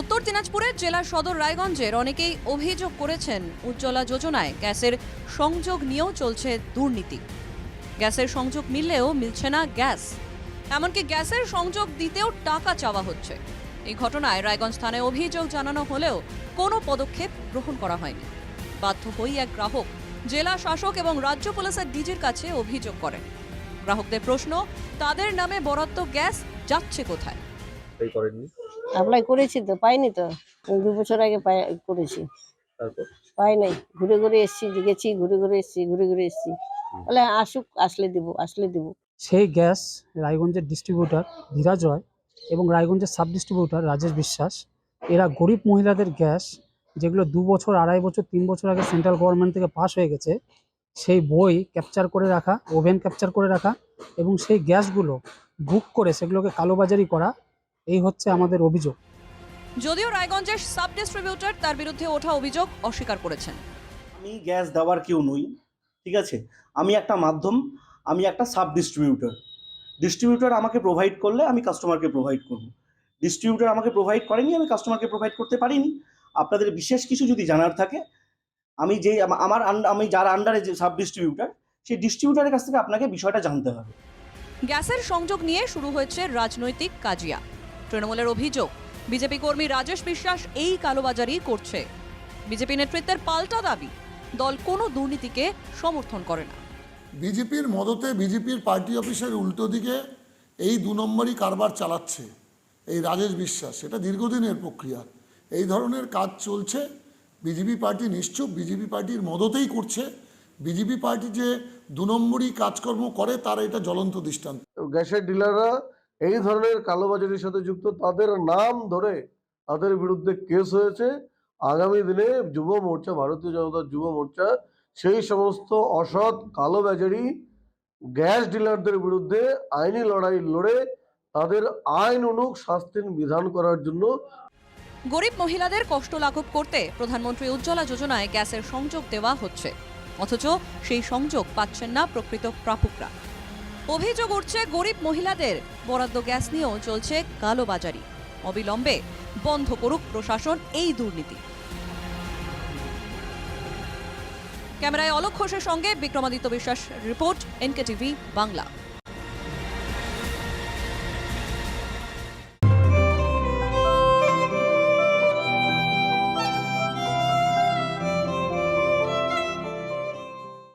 উত্তর দিনাজপুরের জেলা সদর রায়গঞ্জের অনেকেই অভিযোগ করেছেন, উজ্জ্বলা যোজনায় গ্যাসের সংযোগ নিয়েও চলছে দুর্নীতি। গ্যাসের সংযোগ মিললেও মিলছে না গ্যাস। এমনকি গ্যাসের সংযোগ দিতেও টাকা চাওয়া হচ্ছে। এই ঘটনায় রায়গঞ্জ থানায় অভিযোগ জানানো হলেও কোনো পদক্ষেপ গ্রহণ করা হয়নি। বাধ্য হই এক গ্রাহক জেলা শাসক এবং রাজ্য পুলিশের ডিজির কাছে অভিযোগ করেন। গ্রাহকদের প্রশ্ন, তাদের নামে বরাদ্দ গ্যাস যাচ্ছে কোথায়? করেননি। অ্যাপ্লাই করেছি তো পাইনি তো। দু বছর আগে পাই- করেছি। পাই নাই। ঘুরে ঘুরে এসছি গেছি ঘুরে ঘুরে এসছি ঘুরে ঘুরে এসছি। বলে আসুক আসলে দিব আসলে দিব। সেই গ্যাস রায়গঞ্জের ডিস্ট্রিবিউটার ধীরাজ রয় এবং রায়গঞ্জের সাব ডিস্ট্রিবিউটার রাজেশ বিশ্বাস এরা গরিব মহিলাদের গ্যাস যেগুলো দু বছর আড়াই বছর তিন বছর আগে সেন্ট্রাল গভর্নমেন্ট থেকে পাস হয়ে গেছে সেই বই ক্যাপচার করে রাখা ওভেন ক্যাপচার করে রাখা এবং সেই গ্যাসগুলো বুক করে সেগুলোকে কালোবাজারি করা এই হচ্ছে আমাদের অভিযোগ। যদিও রায়গঞ্জের সাব ডিস্ট্রিবিউটর তার বিরুদ্ধে ওঠা অভিযোগ অস্বীকার করেছেন। আমি গ্যাস দেওয়ার কেউ নই ঠিক আছে? আমি একটা মাধ্যম আমি একটা সাব ডিস্ট্রিবিউটর ডিস্ট্রিবিউটর আমাকে প্রোভাইড করলে আমি কাস্টমারকে প্রোভাইড করব। ডিস্ট্রিবিউটর আমাকে প্রোভাইড করেনি আমি কাস্টমারকে প্রোভাইড করতে পারিনি। আপনাদের বিশেষ কিছু যদি জানার থাকে আমি যেই আমার আমি যার আন্ডারে যে সাব ডিস্ট্রিবিউটর সেই ডিস্ট্রিবিউটারের কাছ থেকে আপনাকে বিষয়টা জানতে হবে। গ্যাসের সংযোগ নিয়ে শুরু হয়েছে রাজনৈতিক কাজিয়া। তৃণমূলের অভিযোগ। বিজেপি কর্মী রাজেশ বিশ্বাস এই কালোবাজারি করছে। বিজেপি নেতৃত্বের পাল্টা দাবি দল কোনো দুর্নীতিকে সমর্থন করে না। বিজেপির মদতে বিজেপির পার্টি অফিসের উল্টো দিকে এই দু নম্বরই কারবার চালাচ্ছে এই রাজেশ বিশ্বাস। এটা দীর্ঘদিনের প্রক্রিয়া। এই ধরনের কাজ চলছে। বিজেপি পার্টি নিশ্চুপ বিজেপি পার্টির মদতেই করছে। বিজেপি পার্টি যে দু নম্বরই কাজকর্ম করে তার এটা জ্বলন্ত দৃষ্টান্ত। গ্যাসের ডিলাররা এই ধরনের কালোবাজারির সাথে যুক্ত তাদের নাম ধরে তাদের বিরুদ্ধে কেস হয়েছে। আগামী দিনে যুব মোর্চা, ভারতীয় জনতা যুব মোর্চা সেই সমস্ত অসৎ কালোবাজারি গ্যাস ডিলারদের বিরুদ্ধে আইনি লড়াই লড়ে তাদের আইন অনুক শাস্তির বিধান করার জন্য গরিব মহিলাদের কষ্ট লাঘব করতে প্রধানমন্ত্রী উজ্জ্বলা যোজনায় গ্যাসের সংযোগ দেওয়া হচ্ছে। অথচ সেই সংযোগ পাচ্ছেন না প্রকৃত প্রাপকরা। অভিযোগ উঠছে, গরিব মহিলাদের। বরাদ্দ গ্যাস নিয়েও চলছে কালোবাজারি। অবিলম্বে বন্ধ করুক প্রশাসন এই দুর্নীতি। ক্যামেরায় অলক ঘোষের সঙ্গে বিক্রমাদিত্য বিশ্বাস, রিপোর্ট এনকে টিভি বাংলা।